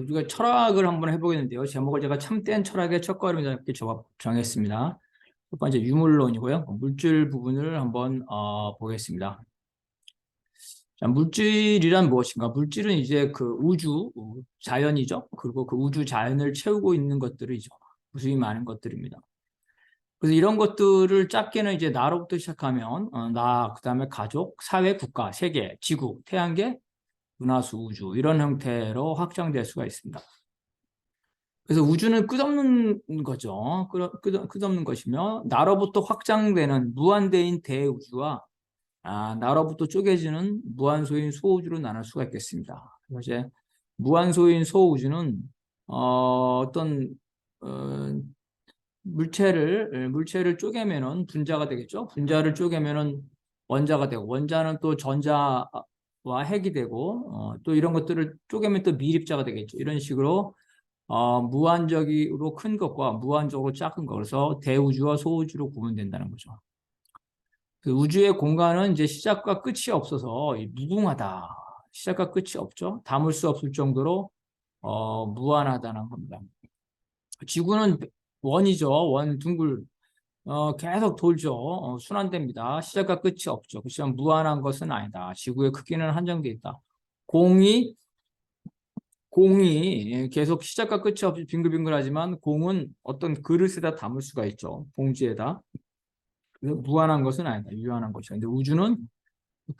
우리가 철학을 한번 해보겠는데요. 제목을 제가 참된 철학의 첫걸음이다 이렇게 저- 정했습니다. 첫 번째 유물론이고요. 물질 부분을 한번 어, 보겠습니다. 자, 물질이란 무엇인가? 물질은 이제 그 우주, 어, 자연이죠. 그리고 그 우주 자연을 채우고 있는 것들이죠. 무수히 많은 것들입니다. 그래서 이런 것들을 짧게는 이제 나로부터 시작하면 어, 나, 그 다음에 가족, 사회, 국가, 세계, 지구, 태양계, 은하수, 우주 이런 형태로 확장될 수가 있습니다. 그래서 우주는 끝없는 거죠. 끝없는 것이며 나로부터 확장되는 무한대인 대우주와 아, 나로부터 쪼개지는 무한소인 소우주로 나눌 수가 있겠습니다. 이제 무한소인 소우주는 어, 어떤 어, 물체를 물체를 쪼개면은 분자가 되겠죠. 분자를 쪼개면은 원자가 되고 원자는 또 전자 와 핵이 되고 어, 또 이런 것들을 쪼개면 또 미립자가 되겠죠. 이런 식으로 어, 무한적으로 큰 것과 무한적으로 작은 것 그래서 대우주와 소우주로 구분된다는 거죠. 그 우주의 공간은 이제 시작과 끝이 없어서 이 무궁하다. 시작과 끝이 없죠. 담을 수 없을 정도로 어, 무한하다는 겁니다. 지구는 원이죠. 원 둥글 어, 계속 돌죠. 어, 순환됩니다. 시작과 끝이 없죠. 그렇지만 무한한 것은 아니다. 지구의 크기는 한정돼 있다. 공이 공이 계속 시작과 끝이 없이 빙글빙글하지만 공은 어떤 그릇에다 담을 수가 있죠. 봉지에다. 무한한 것은 아니다. 유한한 것이다. 근데 우주는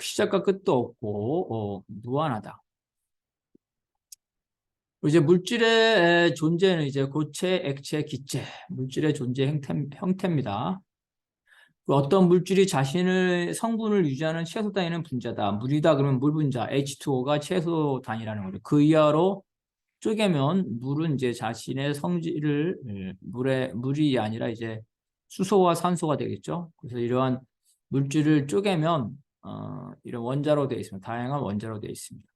시작과 끝도 없고 어, 무한하다. 이제 물질의 존재는 이제 고체, 액체, 기체, 물질의 존재 형태, 형태입니다. 그 어떤 물질이 자신의 성분을 유지하는 최소 단위는 분자다. 물이다 그러면 물 분자, H2O가 최소 단위라는 거죠. 그 이하로 쪼개면 물은 이제 자신의 성질을 예, 물에 물이 아니라 이제 수소와 산소가 되겠죠. 그래서 이러한 물질을 쪼개면 어, 이런 원자로 되어 있습니다. 다양한 원자로 되어 있습니다.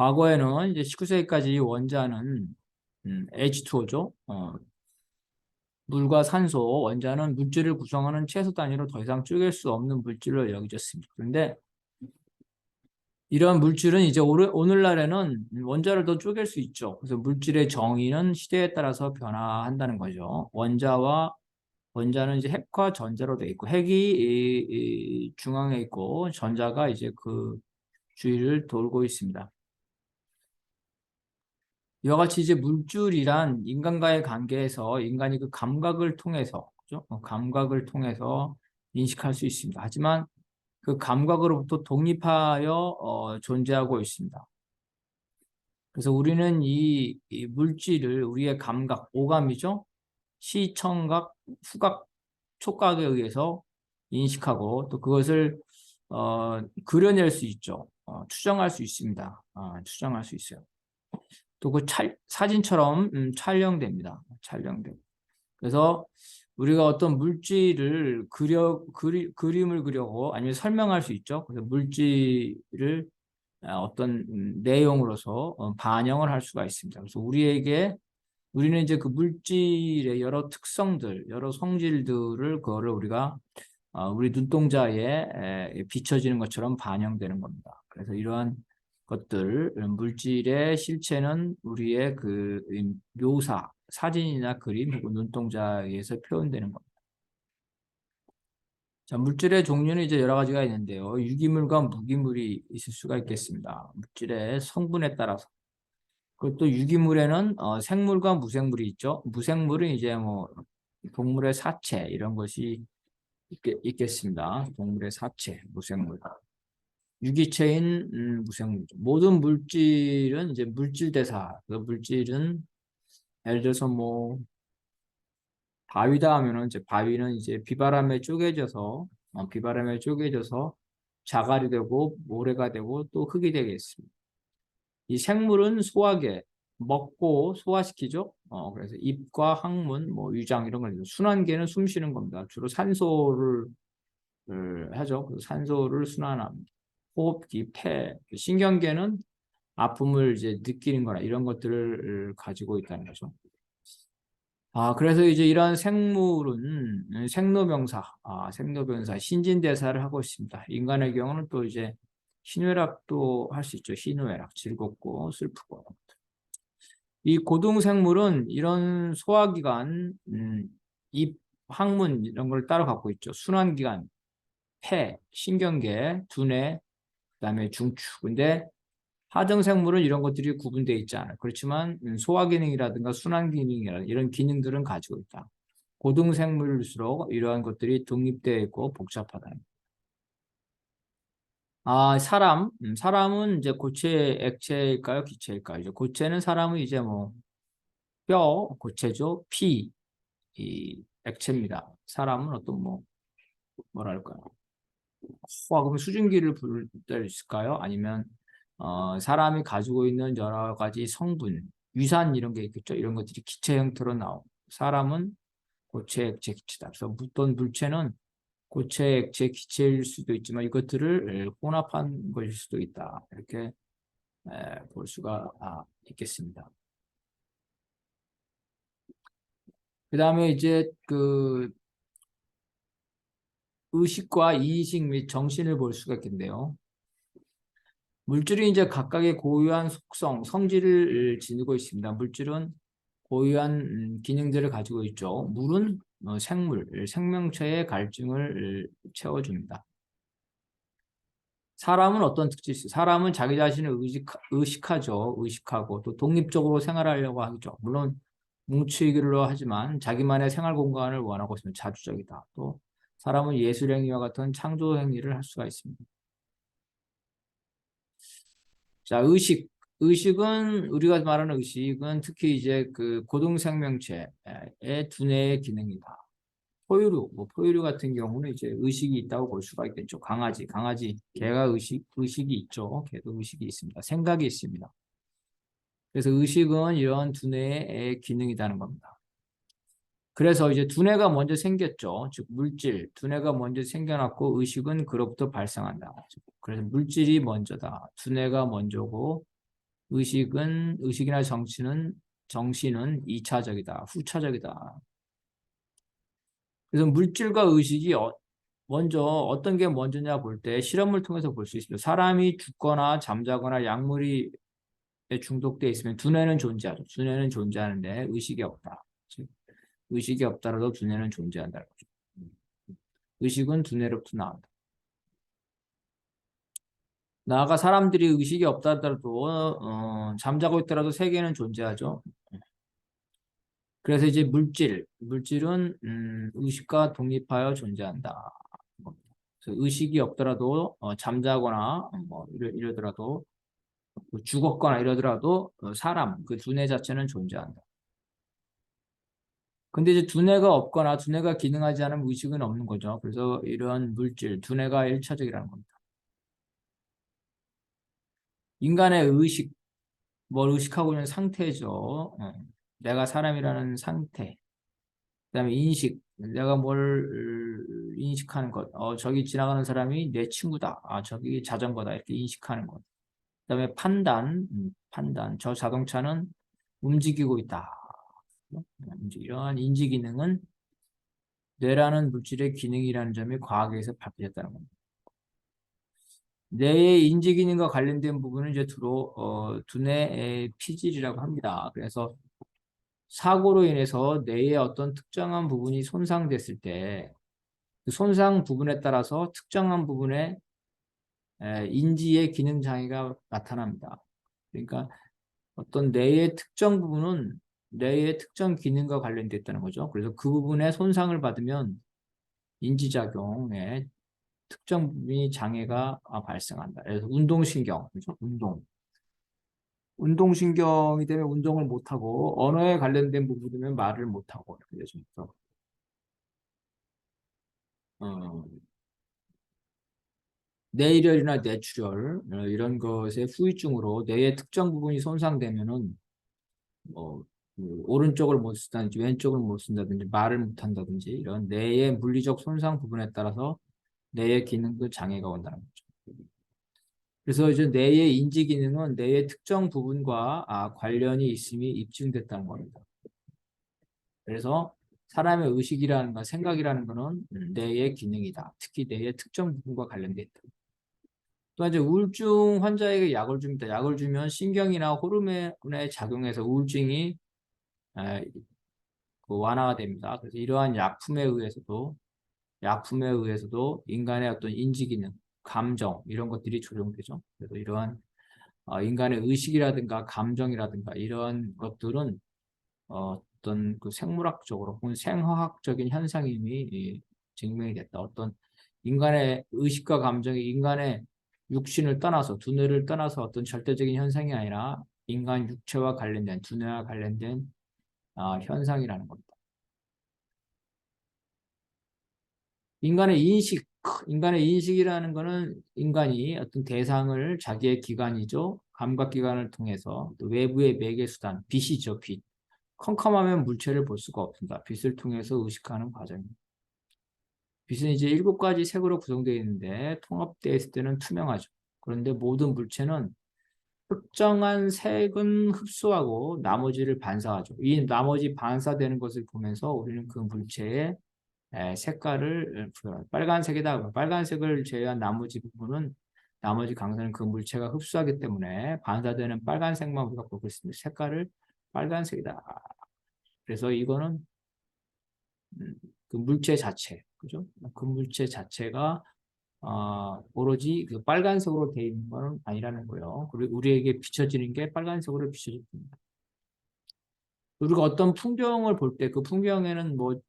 과거에는 이제 19세기까지 원자는 음, H2O죠. 어, 물과 산소, 원자는 물질을 구성하는 최소 단위로 더 이상 쪼갤 수 없는 물질로 여겨졌습니다. 그런데 이런 물질은 이제 오늘, 오늘날에는 원자를 더 쪼갤 수 있죠. 그래서 물질의 정의는 시대에 따라서 변화한다는 거죠. 원자와 원자는 이제 핵과 전자로 되어 있고 핵이 이, 이 중앙에 있고 전자가 이제 그 주위를 돌고 있습니다. 이와 같이 이제 물질이란 인간과의 관계에서 인간이 그 감각을 통해서 그죠? 어, 감각을 통해서 인식할 수 있습니다. 하지만 그 감각으로부터 독립하여 어, 존재하고 있습니다. 그래서 우리는 이, 이 물질을 우리의 감각, 오감이죠. 시 청각, 후각, 촉각에 의해서 인식하고 또 그것을 어, 그려낼 수 있죠. 어, 추정할 수 있습니다. 아, 추정할 수 있어요. 또 그 사진처럼 음, 촬영됩니다. 촬영돼. 그래서 우리가 어떤 물질을 그려 그리, 그림을 그려고 아니면 설명할 수 있죠. 그래서 물질을 아, 어떤 음, 내용으로서 어, 반영을 할 수가 있습니다. 그래서 우리에게 우리는 이제 그 물질의 여러 특성들, 여러 성질들을 그거를 우리가 어, 우리 눈동자에 비춰지는 것처럼 반영되는 겁니다. 그래서 이러한 것들 물질의 실체는 우리의 그 묘사, 사진이나 그림 혹은 눈동자에 의해서 표현되는 겁니다. 자, 물질의 종류는 이제 여러 가지가 있는데요. 유기물과 무기물이 있을 수가 있겠습니다. 물질의 성분에 따라서. 그것도 유기물에는 어, 생물과 무생물이 있죠. 무생물은 이제 뭐 동물의 사체 이런 것이 있, 겠 습니다 동물의 사체, 무생물. 유기체인 음, 무생물. 모든 물질은 이제 물질 대사. 그 물질은 예를 들어서 뭐 바위다 하면은 이제 바위는 이제 비바람에 쪼개져서 어, 비바람에 쪼개져서 자갈이 되고 모래가 되고 또 흙이 되겠습니다. 이 생물은 소화계 먹고 소화시키죠. 어, 그래서 입과 항문, 뭐 위장 이런 걸 순환계는 숨 쉬는 겁니다. 주로 산소를 하죠. 산소를 순환합니다. 호흡기, 폐, 신경계는 아픔을 이제 느끼는 거나 이런 것들을 가지고 있다는 거죠. 아, 그래서 이제 이러한 생물은 생로병사, 아, 생로병사, 신진대사를 하고 있습니다. 인간의 경우는 또 이제 신회락도 할 수 있죠. 신회락, 즐겁고 슬프고. 이 고등생물은 이런 소화기관, 음, 입, 항문 이런 걸 따로 갖고 있죠. 순환기관, 폐, 신경계, 두뇌, 그다음에 중추. 근데 하등 생물은 이런 것들이 구분되어 있지 않아요. 그렇지만 음, 소화 기능이라든가 순환 기능이라든가 이런 기능들은 가지고 있다. 고등 생물일수록 이러한 것들이 독립되어 있고 복잡하다. 아, 사람. 음, 사람은 이제 고체 액체일까요? 기체일까요? 이제 고체는 사람은 이제 뭐, 뼈, 고체죠. 피, 이 액체입니다. 사람은 어떤 뭐, 뭐랄까요? 와, 그럼 수증기를 부를 때 있을까요? 아니면, 어, 사람이 가지고 있는 여러 가지 성분, 유산 이런 게 있겠죠. 이런 것들이 기체 형태로 나오고, 사람은 고체, 액체, 기체다. 그래서 어떤 물체는 고체, 액체, 기체일 수도 있지만 이것들을 혼합한 것일 수도 있다. 이렇게 볼 수가 아, 있겠습니다. 그 다음에 이제 그 의식과 이의식 및 정신을 볼 수가 있겠는데요. 물질이 이제 각각의 고유한 속성, 성질을 지니고 있습니다. 물질은 고유한 음, 기능들을 가지고 있죠. 물은 어, 생물, 생명체의 갈증을 채워줍니다. 사람은 어떤 특징이 있어요? 사람은 자기 자신을 의식, 의식 하죠. 의식하고 또 독립적으로 생활하려고 하죠. 물론 뭉치기로 하지만 자기만의 생활 공간을 원하고 있으면 자주적이다. 또 사람은 예술 행위와 같은 창조 행위를 할 수가 있습니다. 자, 의식. 의식은 우리가 말하는 의식은 특히 이제 그 고등 생명체의 두뇌의 기능이다. 포유류, 뭐 포유류 같은 경우는 이제 의식이 있다고 볼 수가 있겠죠. 강아지, 강아지, 개가 의식 의식이 있죠. 개도 의식이 있습니다. 생각이 있습니다. 그래서 의식은 이런 두뇌의 기능이라는 겁니다. 그래서 이제 두뇌가 먼저 생겼죠. 즉 물질, 두뇌가 먼저 생겨났고 의식은 그로부터 발생한다. 그래서 물질이 먼저다. 두뇌가 먼저고 의식은 의식이나 정신은 정신은 2차적이다. 후차적이다. 그래서 물질과 의식이 어, 먼저 어떤 게 먼저냐 볼 때 실험을 통해서 볼 수 있습니다. 사람이 죽거나 잠자거나 약물이 중독돼 있으면 두뇌는 존재하죠. 두뇌는 존재하는데 의식이 없다. 즉 의식이 없다라도 두뇌는 존재한다는 거죠. 의식은 두뇌로부터 나온다. 나아가 사람들이 의식이 없다 하더라도 어, 잠자고 있더라도 세계는 존재하죠. 그래서 이제 물질, 물질은 음, 의식과 독립하여 존재한다. 의식이 없더라도 어, 잠자거나 뭐 이러, 이러더라도 뭐 죽었거나 이러더라도 어, 사람, 그 두뇌 자체는 존재한다. 근데 이제 두뇌가 없거나 두뇌가 기능하지 않은 의식은 없는 거죠. 그래서 이런 물질, 두뇌가 일차적이라는 겁니다. 인간의 의식, 뭘 의식하고 있는 상태죠. 어. 내가 사람이라는 상태. 그 다음에 인식, 내가 뭘 인식하는 것. 어, 저기 지나가는 사람이 내 친구다. 아, 저기 자전거다. 이렇게 인식하는 것. 그 다음에 판단, 음, 판단. 저 자동차는 움직이고 있다. 이러한 인지 기능은 뇌라는 물질의 기능이라는 점이 과학에서 밝혀졌다는 겁니다. 뇌의 인지 기능과 관련된 부분은 이제 주로 어, 두뇌의 피질이라고 합니다. 그래서 사고로 인해서 뇌의 어떤 특정한 부분이 손상됐을 때 그 손상 부분에 따라서 특정한 부분에 인지의 기능 장애가 나타납니다. 그러니까 어떤 뇌의 특정 부분은 뇌의 특정 기능과 관련됐다는 거죠. 그래서 그 부분에 손상을 받으면 인지작용에 특정 부분이 장애가 발생한다. 그래서 운동신경, 그렇죠? 운동. 운동신경이 되면 운동을 못하고 언어에 관련된 부분이면 말을 못하고 이렇게 되죠. 어, 뇌일혈이나 뇌출혈 어, 이런 것의 후유증으로 뇌의 특정 부분이 손상되면은 뭐그 오른쪽을 못 쓴다든지 왼쪽을 못 쓴다든지 말을 못 한다든지 이런 뇌의 물리적 손상 부분에 따라서 뇌의 기능도 장애가 온다는 거죠. 그래서 이제 뇌의 인지 기능은 뇌의 특정 부분과 아, 관련이 있음이 입증됐다는 겁니다. 그래서 사람의 의식이라는 것, 생각이라는 것은 뇌의 기능이다. 특히 뇌의 특정 부분과 관련돼 있다. 또 이제 우울증 환자에게 약을 줍니다. 약을 주면 신경이나 호르몬에 작용해서 우울증이 에, 그 완화가 됩니다. 그래서 이러한 약품에 의해서도 약품에 의해서도 인간의 어떤 인지 기능, 감정 이런 것들이 조정되죠. 그래서 이러한 어, 인간의 의식이라든가 감정이라든가 이런 것들은 어, 어떤 그 생물학적으로 혹은 생화학적인 현상임이 증명이 됐다. 어떤 인간의 의식과 감정이 인간의 육신을 떠나서 두뇌를 떠나서 어떤 절대적인 현상이 아니라 인간 육체와 관련된 두뇌와 관련된 아, 현상이라는 겁니다. 인간의 인식, 인간의 인식이라는 것은 인간이 어떤 대상을 자기의 기관이죠. 감각기관을 통해서 외부의 매개수단, 빛이죠, 빛. 컴컴하면 물체를 볼 수가 없습니다. 빛을 통해서 의식하는 과정입니다. 빛은 이제 일곱 가지 색으로 구성되어 있는데 통합되어 있을 때는 투명하죠. 그런데 모든 물체는 특정한 색은 흡수하고 나머지를 반사하죠. 이 나머지 반사되는 것을 보면서 우리는 그 물체의 색깔을 빨간색이다. 빨간색을 제외한 나머지 부분은 나머지 강선은 그 물체가 흡수하기 때문에 반사되는 빨간색만 우리가 보고 있습니다. 색깔을 빨간색이다. 그래서 이거는 음, 그 물체 자체, 그죠? 그 물체 자체가 어, 오로지 그 빨간색으로 되어 있는 것은 아니라는 거예요. 그리고 우리에게 비춰지는 게 빨간색으로 비춰집니다. 우리가 어떤 풍경을 볼 때 그 풍경에는 뭐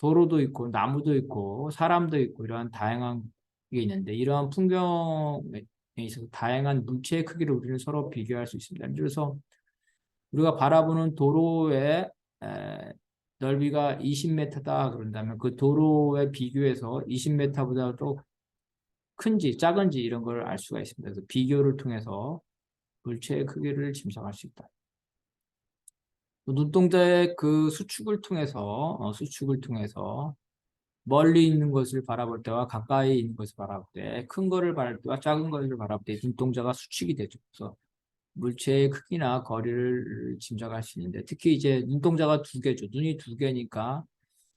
도로도 있고 나무도 있고 사람도 있고 이러한 다양한 게 있는데 이러한 풍경에 있어서 다양한 물체의 크기를 우리는 서로 비교할 수 있습니다. 예를 들어서 우리가 바라보는 도로의 에, 넓이가 20m다 그런다면 그 도로에 비교해서 20m보다도 큰지 작은지 이런 걸 알 수가 있습니다. 그래서 비교를 통해서 물체의 크기를 짐작할 수 있다. 눈동자의 그 수축을 통해서 어, 수축을 통해서 멀리 있는 것을 바라볼 때와 가까이 있는 것을 바라볼 때 큰 거를 바라볼 때와 작은 것을 바라볼 때 눈동자가 수축이 되죠. 그래서 물체의 크기나 거리를 짐작할 수 있는데 특히 이제 눈동자가 두 개죠. 눈이 두 개니까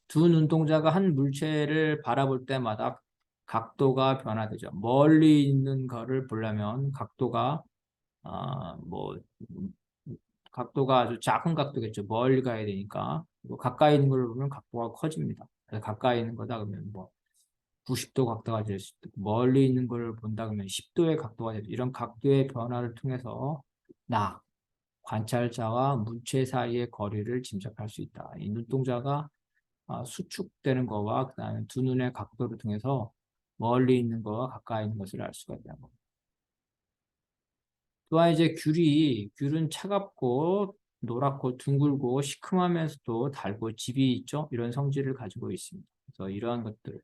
두 눈동자가 한 물체를 바라볼 때마다 각도가 변화되죠. 멀리 있는 거를 보려면 각도가 아, 뭐 각도가 아주 작은 각도겠죠. 멀리 가야 되니까. 가까이 있는 걸 보면 각도가 커집니다. 가까이 있는 거다 그러면 뭐 90도 각도가 될수 있고 멀리 있는 걸 본다 그러면 10도의 각도가 되죠. 이런 각도의 변화를 통해서 나 관찰자와 물체 사이의 거리를 짐작할 수 있다. 이 눈동자가 아, 수축되는 거와 그다음에 두 눈의 각도를 통해서 멀리 있는 거와 가까이 있는 것을 알 수가 겁니다. 또한 이제 귤이 귤은 차갑고 노랗고 둥글고 시큼하면서도 달고 즙이 있죠. 이런 성질을 가지고 있습니다. 그래서 이러한 것들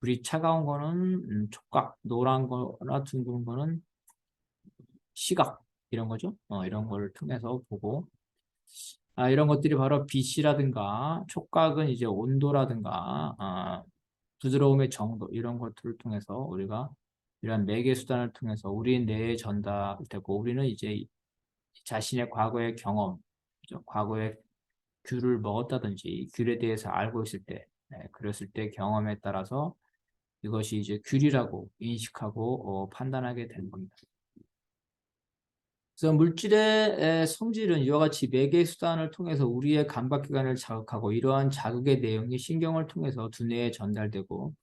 귤이 차가운 거는 음, 촉각, 노란 거나 둥근 거는 시각 이런 거죠. 어, 이런 걸 통해서 보고 아, 이런 것들이 바로 빛이라든가 촉각은 이제 온도라든가 아, 부드러움의 정도 이런 것들을 통해서 우리가 이런 매개 수단을 통해서 우리 뇌에 전달되고 우리는 이제 자신의 과거의 경험, 과거에 귤을 먹었다든지 귤에 대해서 알고 있을 때, 네, 그랬을 때 경험에 따라서 이것이 이제 귤이라고 인식하고 어, 판단하게 되는 겁니다. 그래서 물질의 성질은 이와 같이 매개 수단을 통해서 우리의 감각기관을 자극하고 이러한 자극의 내용이 신경을 통해서 두뇌에 전달되고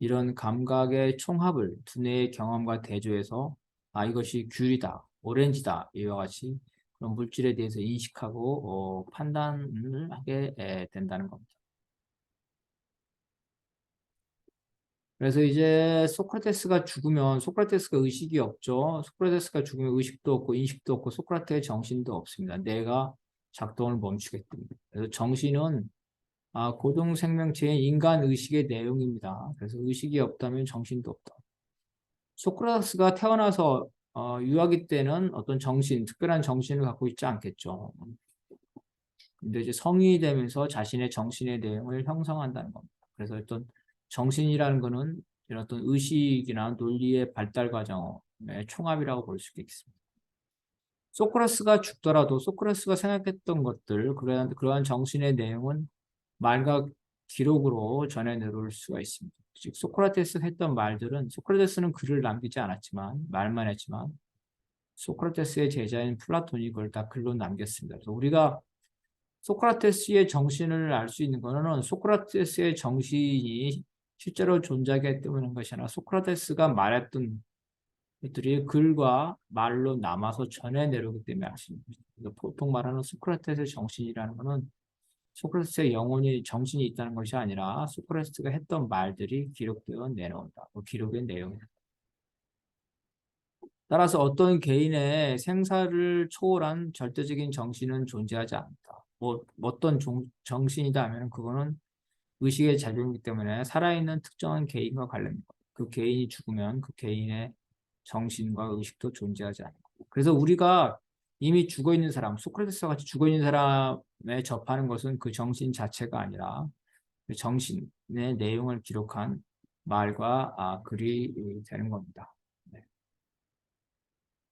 이런 감각의 총합을 두뇌의 경험과 대조해서 아 이것이 귤이다, 오렌지다 이와 같이 그런 물질에 대해서 인식하고 어, 판단을 하게 에, 된다는 겁니다. 그래서 이제 소크라테스가 죽으면 소크라테스가 의식이 없죠. 소크라테스가 죽으면 의식도 없고 인식도 없고 소크라테의 정신도 없습니다. 내가 작동을 멈추게 됩니다. 그래서 정신은 아, 고동 생명체의 인간 의식의 내용입니다. 그래서 의식이 없다면 정신도 없다. 소크라테스가 태어나서 어, 유아기 때는 어떤 정신, 특별한 정신을 갖고 있지 않겠죠. 근데 이제 성인이 되면서 자신의 정신의 내용을 형성한다는 겁니다. 그래서 어떤 정신이라는 것은 이런 어떤 의식이나 논리의 발달 과정의 총합이라고 볼 수 있겠습니다. 소크라스가 죽더라도 소크라스가 생각했던 것들, 그러한, 그러한 정신의 내용은 말과 기록으로 전해 내려올 수가 있습니다. 즉 소크라테스 했던 말들은 소크라테스는 글을 남기지 않았지만 말만 했지만 소크라테스의 제자인 플라톤이 그걸 다 글로 남겼습니다. 그래서 우리가 소크라테스의 정신을 알 수 있는 것은 소크라테스의 정신이 실제로 존재하기 때문인 것이 아니라 소크라테스가 말했던 것들이 글과 말로 남아서 전해 내려오기 때문에 있는 것입니다. 보통 말하는 소크라테스의 정신이라는 것은 소크라테스의 영혼이 정신이 있다는 것이 아니라 소크라테스가 했던 말들이 기록되어 내려온다. 그 기록의 내용이다. 따라서 어떤 개인의 생사를 초월한 절대적인 정신은 존재하지 않다. 뭐 어떤 종, 정신이다 하면 그거는 의식의 작용이기 때문에 살아있는 특정한 개인과 관련된 것. 그 개인이 죽으면 그 개인의 정신과 의식도 존재하지 않고. 그래서 우리가 이미 죽어 있는 사람, 소크라테스와 같이 죽어 있는 사람에 접하는 것은 그 정신 자체가 아니라 그 정신의 내용을 기록한 말과 아, 글이 되는 겁니다.